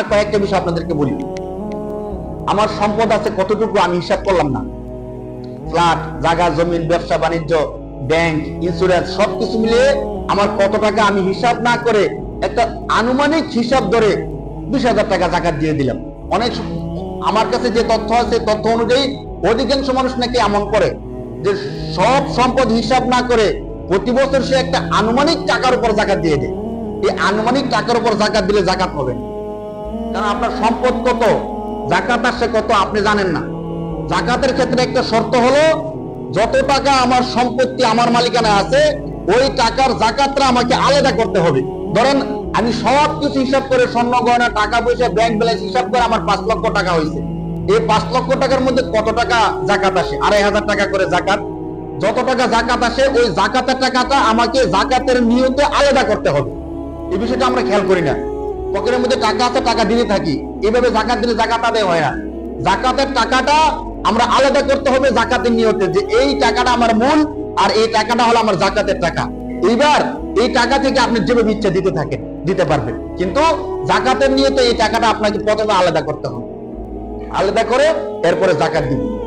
আর কয়েকটা বিষয় আপনাদেরকে বলি। আমার সম্পদ আছে কতটুকু আমি হিসাব করলাম না। ফ্ল্যাট, জায়গা, জমিন, ব্যবসা, বাণিজ্য, ব্যাংক ইন্স্যুরেন্স সবকিছু মিলিয়ে আমার কত টাকা আমি হিসাব না করে একটা আনুমানিক হিসাব ধরে বিশ হাজার টাকা জাকাত দিয়ে দিলাম। অনেক আমার কাছে যে তথ্য আছে তথ্য অনুযায়ী অধিকাংশ মানুষ নাকি এমন করে যে সব সম্পদ হিসাব না করে প্রতি বছর সে একটা আনুমানিক টাকার উপর জাকাত দিয়ে দেয়। এই আনুমানিক টাকার উপর জাকাত দিলে জাকাত হবে না। কারণ আপনার সম্পদ কত, জাকাত আসছে কত আপনি জানেন না। জাকাতের ক্ষেত্রে একটা শর্ত হলো, যত টাকা আমার সম্পত্তি আমার মালিকানা আছে, ওই টাকার জাকাতটা আমাকে আলাদা করতে হবে। ধরেন, আমি সব কিছু হিসাব করে স্বর্ণ গয়না, টাকা পয়সা ব্যাংক ব্যালেন্স হিসাব করে আমার পাঁচ লক্ষ টাকা হয়েছে। এই পাঁচ লক্ষ টাকার মধ্যে কত টাকা জাকাত আসে? আড়াই হাজার টাকা করে জাকাত। যত টাকা জাকাত আসে, ওই জাকাতের টাকাটা আমাকে জাকাতের নিয়তে আলাদা করতে হবে। এই বিষয়টা আমরা খেয়াল করি না। পকেটের মধ্যে টাকা আছে, টাকা দিতে থাকি। এভাবে জাকাত দিলে জাকাত আদায় হয় না। জাকাতের টাকাটা আমরা আলাদা করতে হবে জাকাতের নিয়তে, যে এই টাকাটা আমার মূল আর এই টাকাটা হলো আমার জাকাতের টাকা। এইবার এই টাকা থেকে আপনি যেভাবে ইচ্ছা দিতে থাকেন, দিতে পারবেন। কিন্তু জাকাতের নিয়তে এই টাকাটা আপনাকে প্রথমে আলাদা করতে হবে। আলাদা করে এরপরে জাকাত দিবেন।